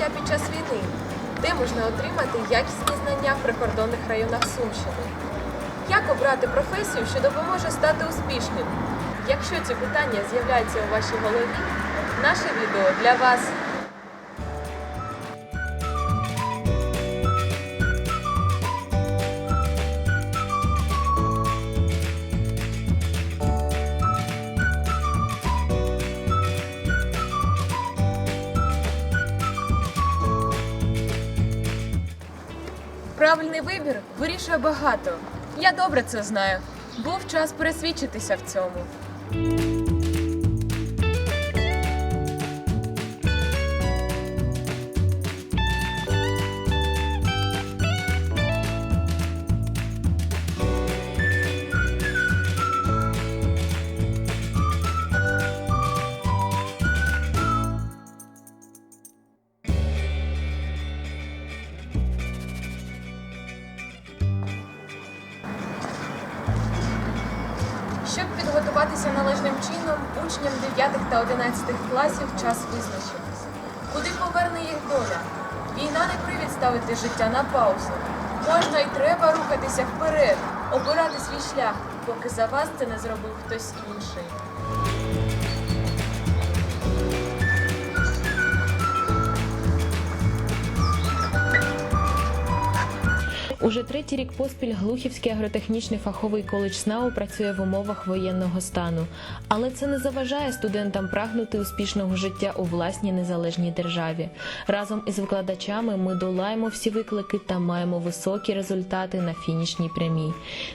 життя під час війни, де можна отримати якісні знання в прикордонних районах Сумщини. Як обрати професію, що допоможе стати успішним? Якщо ці питання з'являються у вашій голові, наше відео для вас. Вирішує багато. Я добре це знаю. Був час пересвідчитися в цьому. Щоб підготуватися належним чином, учням 9 та 11 класів час визначитися. Куди поверне їх доля? Війна не привід ставити життя на паузу. Можна і треба рухатися вперед, обирати свій шлях, поки за вас це не зробив хтось інший. Уже третій рік поспіль Глухівський агротехнічний фаховий коледж СНАУ працює в умовах воєнного стану, але це не заважає студентам прагнути успішного життя у власній незалежній державі. Разом із викладачами ми долаємо всі виклики та маємо високі результати на фінішній прямій.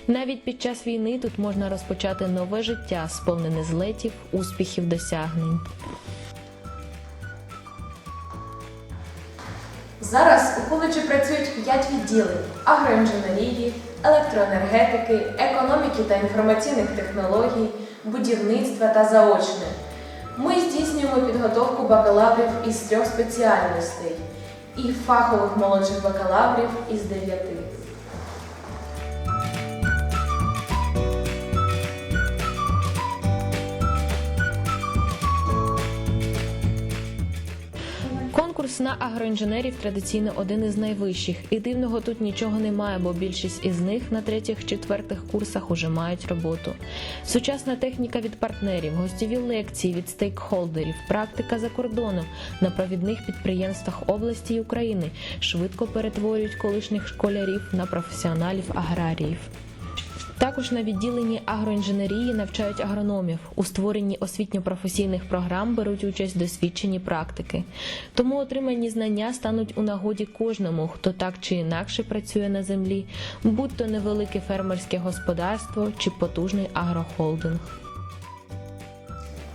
Навіть під час війни тут можна розпочати нове життя, сповнене злетів, успіхів, досягнень. Зараз у коледжі працюють 5 відділень агроінженерії, електроенергетики, економіки та інформаційних технологій, будівництва та заочне. Ми здійснюємо підготовку бакалаврів із трьох спеціальностей і фахових молодших бакалаврів із дев'яти. Конкурс на агроінженерів традиційно один із найвищих, і дивного тут нічого немає, бо більшість із них на третіх-четвертих курсах уже мають роботу. Сучасна техніка від партнерів, гостєві лекції від стейкхолдерів, практика за кордоном на провідних підприємствах області і України швидко перетворюють колишніх школярів на професіоналів аграріїв. Також на відділенні агроінженерії навчають агрономів. У створенні освітньо-професійних програм беруть участь досвідчені практики. Тому отримані знання стануть у нагоді кожному, хто так чи інакше працює на землі, будь то невелике фермерське господарство чи потужний агрохолдинг.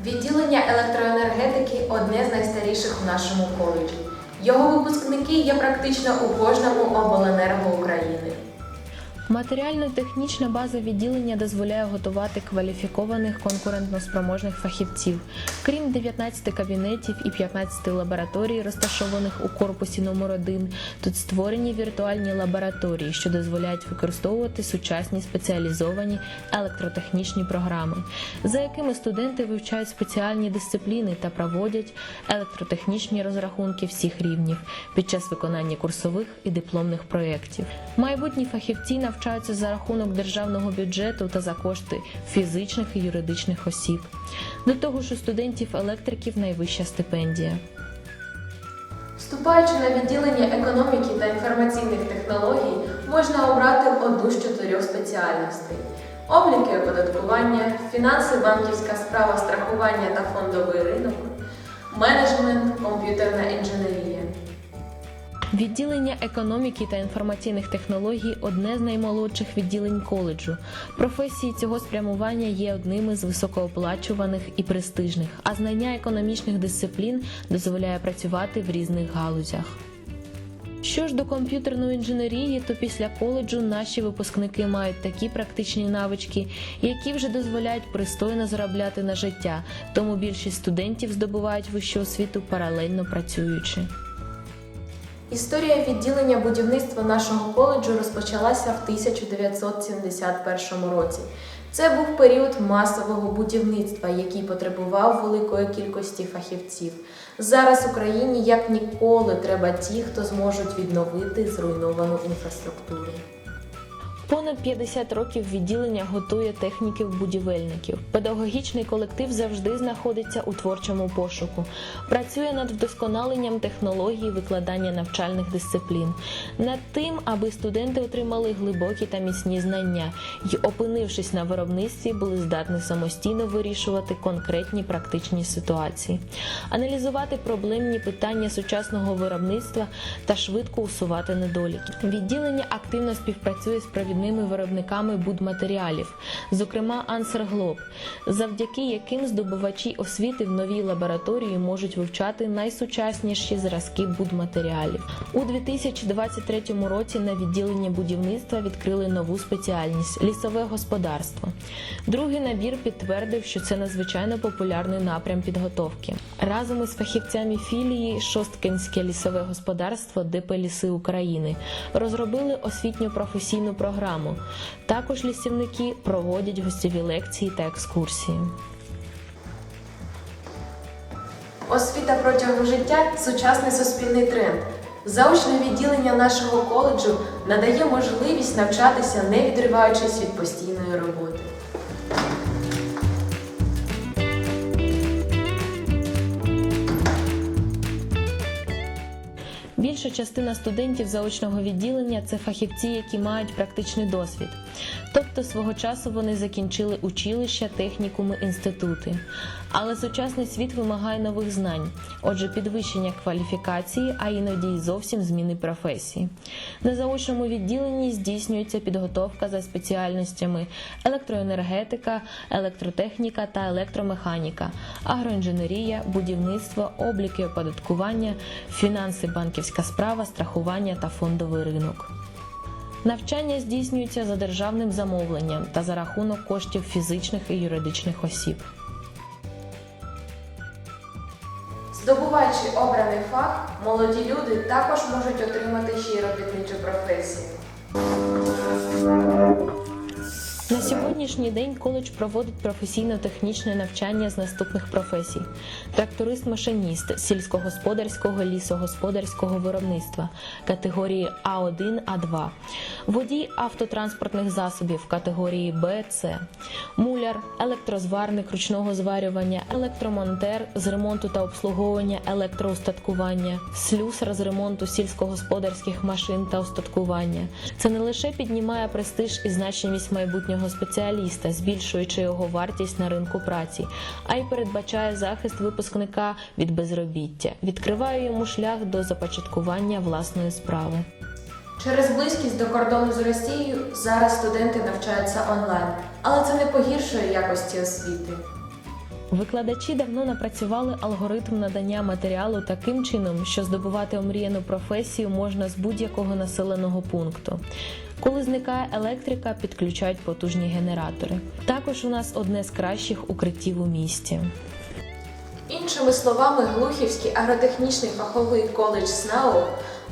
Відділення електроенергетики одне з найстаріших у нашому коледжі. Його випускники є практично у кожному обленерго України. Матеріально-технічна база відділення дозволяє готувати кваліфікованих конкурентноспроможних фахівців. Крім 19 кабінетів і 15 лабораторій, розташованих у корпусі номер 1 тут створені віртуальні лабораторії, що дозволяють використовувати сучасні спеціалізовані електротехнічні програми, за якими студенти вивчають спеціальні дисципліни та проводять електротехнічні розрахунки всіх рівнів під час виконання курсових і дипломних проєктів. Майбутні фахівці навчаються за рахунок державного бюджету та за кошти фізичних і юридичних осіб. До того ж, у студентів-електриків найвища стипендія. Вступаючи на відділення економіки та інформаційних технологій, можна обрати одну з чотирьох спеціальностей: обліки оподаткування, фінанси, банківська справа, страхування та фондовий ринок, менеджмент, комп'ютерна інженерія. Відділення економіки та інформаційних технологій одне з наймолодших відділень коледжу. Професії цього спрямування є одними з високооплачуваних і престижних, а знання економічних дисциплін дозволяє працювати в різних галузях. Що ж до комп'ютерної інженерії, то після коледжу наші випускники мають такі практичні навички, які вже дозволяють пристойно заробляти на життя, тому більшість студентів здобувають вищу освіту паралельно працюючи. Історія відділення будівництва нашого коледжу розпочалася в 1971 році. Це був період масового будівництва, який потребував великої кількості фахівців. Зараз Україні як ніколи треба ті, хто зможуть відновити зруйновану інфраструктуру. Понад 50 років відділення готує техніків-будівельників. Педагогічний колектив завжди знаходиться у творчому пошуку, працює над вдосконаленням технологій викладання навчальних дисциплін, над тим, аби студенти отримали глибокі та міцні знання і, опинившись на виробництві, були здатні самостійно вирішувати конкретні практичні ситуації, аналізувати проблемні питання сучасного виробництва та швидко усувати недоліки. Відділення активно співпрацює з провідними виробниками будматеріалів, зокрема Ансерглоб, завдяки яким здобувачі освіти в новій лабораторії можуть вивчати найсучасніші зразки будматеріалів. У 2023 році на відділенні будівництва відкрили нову спеціальність лісове господарство. Другий набір підтвердив, що це надзвичайно популярний напрям підготовки. Разом із фахівцями філії Шосткинське лісове господарство ДП Ліси України розробили освітньо професійну програму. Також лісівники проводять гостєві лекції та екскурсії. Освіта протягом життя сучасний суспільний тренд. Заочне відділення нашого коледжу надає можливість навчатися, не відриваючись від постійної роботи. Більша частина студентів заочного відділення це фахівці, які мають практичний досвід. Тобто свого часу вони закінчили училища, технікуми, інститути. Але сучасний світ вимагає нових знань, отже, підвищення кваліфікації, а іноді й зовсім зміни професії. На заочному відділенні здійснюється підготовка за спеціальностями електроенергетика, електротехніка та електромеханіка, агроінженерія, будівництво, обліки оподаткування, фінанси, банківська справа, страхування та фондовий ринок. Навчання здійснюється за державним замовленням та за рахунок коштів фізичних і юридичних осіб. Здобуваючи обраний фах, молоді люди також можуть отримати ще й робітничу професію. На сьогоднішній день коледж проводить професійно-технічне навчання з наступних професій: тракторист-машиніст сільськогосподарського лісогосподарського виробництва категорії А1, А2, водій автотранспортних засобів категорії Б, С, муляр, електрозварник ручного зварювання, електромонтер з ремонту та обслуговування електроустаткування, слюсар з ремонту сільськогосподарських машин та устаткування. Це не лише піднімає престиж і значимість майбутнього спеціаліста, збільшуючи його вартість на ринку праці, а й передбачає захист випускника від безробіття, відкриває йому шлях до започаткування власної справи. Через близькість до кордону з Росією зараз студенти навчаються онлайн, але це не погіршує якості освіти. Викладачі давно напрацювали алгоритм надання матеріалу таким чином, що здобувати омріяну професію можна з будь-якого населеного пункту. Коли зникає електрика, підключають потужні генератори. Також у нас одне з кращих укриттів у місті. Іншими словами, Глухівський агротехнічний фаховий коледж СНАУ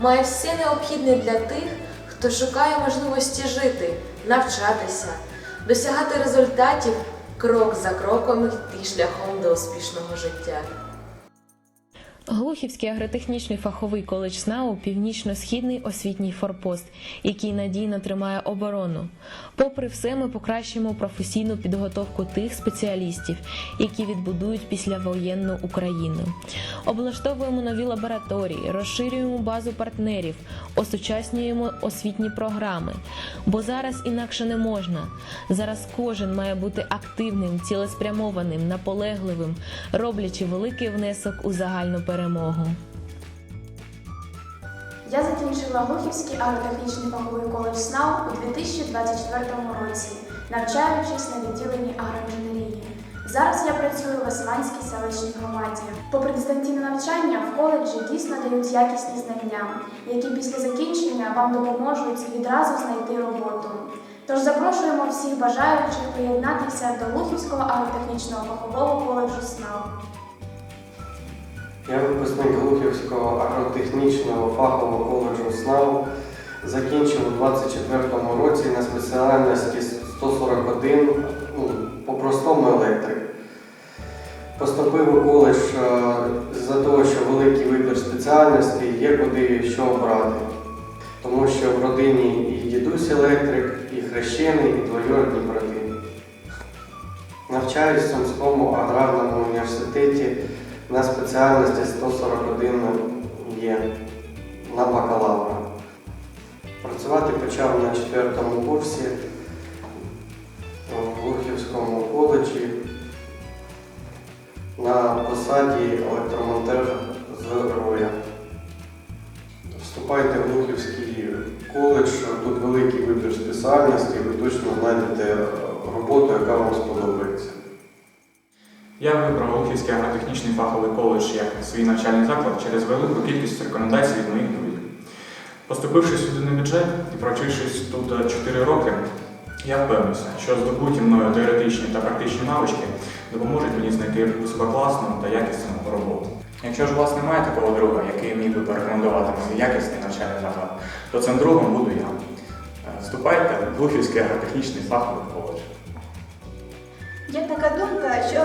має все необхідне для тих, хто шукає можливості жити, навчатися, досягати результатів крок за кроком йти шляхом до успішного життя. Глухівський агротехнічний фаховий коледж СНАУ північно-східний освітній форпост, який надійно тримає оборону. Попри все, ми покращимо професійну підготовку тих спеціалістів, які відбудують післявоєнну Україну. Облаштовуємо нові лабораторії, розширюємо базу партнерів, осучаснюємо освітні програми. Бо зараз інакше не можна. Зараз кожен має бути активним, цілеспрямованим, наполегливим, роблячи великий внесок у загальну перемогу. Я закінчила Глухівський агротехнічний фаховий коледж СНАУ у 2024 році, навчаючись на відділенні агроінженерії. Зараз я працюю в Османській селищній громаді. Попри дистанційне навчання, в коледжі дійсно дають якісні знання, які після закінчення вам допоможуть відразу знайти роботу. Тож запрошуємо всіх бажаючих приєднатися до Глухівського агротехнічного фахового коледжу СНАУ. Я випускник Глухівського агротехнічного фахового коледжу СНАУ. Закінчив у 24-му році на спеціальності 141, ну, по-простому електрик. Поступив у коледж е, з-за того, що великий вибір спеціальностей є куди що обрати. Тому що в родині і дідусь електрик, і хрещений, і двоюродні брати. Навчаюсь в Сумському аграрному університеті на спеціальності 141 є на бакалавра. Працювати почав на четвертому курсі в Глухівському коледжі на посаді електромонтер з роя. Вступайте в Глухівський коледж, тут великий вибір спеціальностей, ви точно знайдете роботу, яка вам сподобається. Я вибрав Глухівський агротехнічний фаховий коледж як свій навчальний заклад через велику кількість рекомендацій від моїх друзів. Поступивши сюди на бюджет і провчившись тут 4 роки, я впевнився, що здобуті мною теоретичні та практичні навички допоможуть мені знайти висококласну та якісну роботу. Якщо ж у вас немає такого друга, який міг би порекомендувати мені якісний навчальний заклад, то цим другом буду я. Е, Вступайте в Глухівський агротехнічний фаховий коледж. Є така думка, що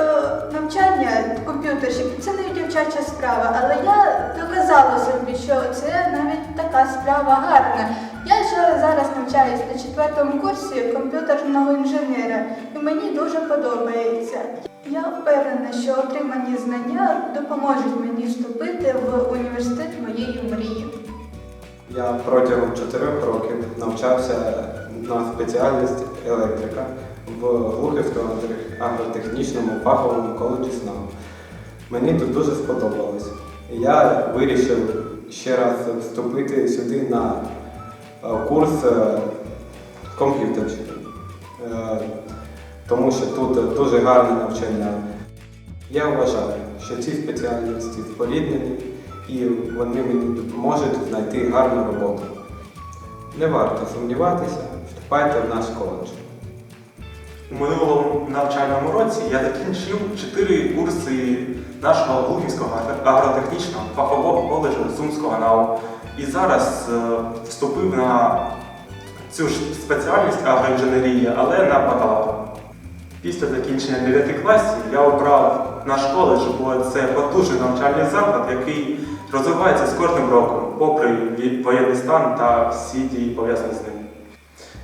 навчання комп'ютерщик це не дівчача справа, але я доказала собі, що це навіть така справа гарна. Я ще зараз навчаюсь на четвертому курсі комп'ютерного інженера, і мені дуже подобається. Я впевнена, що отримані знання допоможуть мені вступити в університет моєї мрії. Я протягом чотирьох років навчався на спеціальність електрика в Глухівському агротехнічному фаховому коледжі СНАУ. Мені тут дуже сподобалось. Я вирішив ще раз вступити сюди на е, курс е, комп'ютерщики, Е, тому що тут дуже гарне навчання. Я вважаю, що ці спеціальності споріднені і вони мені допоможуть знайти гарну роботу. Не варто сумніватися, вступайте в наш коледж. У минулому навчальному році я закінчив 4 курси нашого Глухівського агротехнічного фахового коледжу Сумського НАУ. І зараз е, вступив на цю ж спеціальність агроінженерія, але на бакалавра. Після закінчення 9 класів я обрав наш коледж, бо це потужний навчальний заклад, який розвивається з кожним роком, попри воєнний стан та всі дії пов'язані з ним.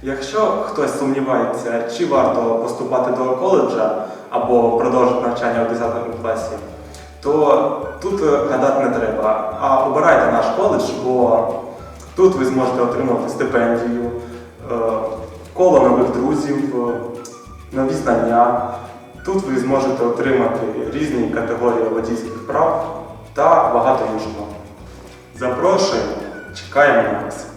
Якщо хтось сумнівається, чи варто поступати до коледжа або продовжити навчання у 10 класі, то тут гадати не треба. А обирайте наш коледж, бо тут ви зможете отримати стипендію, е, коло нових друзів, е, нові знання. Тут ви зможете отримати різні категорії водійських прав та багато іншого. Запрошуємо, чекаємо на вас.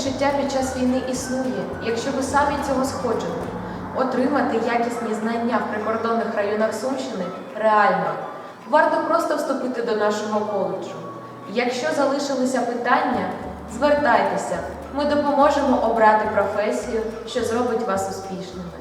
Життя під час війни існує, якщо ви самі цього схочете. Отримати якісні знання в прикордонних районах Сумщини реально. Варто просто вступити до нашого коледжу. Якщо залишилися питання, звертайтеся. Ми допоможемо обрати професію, що зробить вас успішними.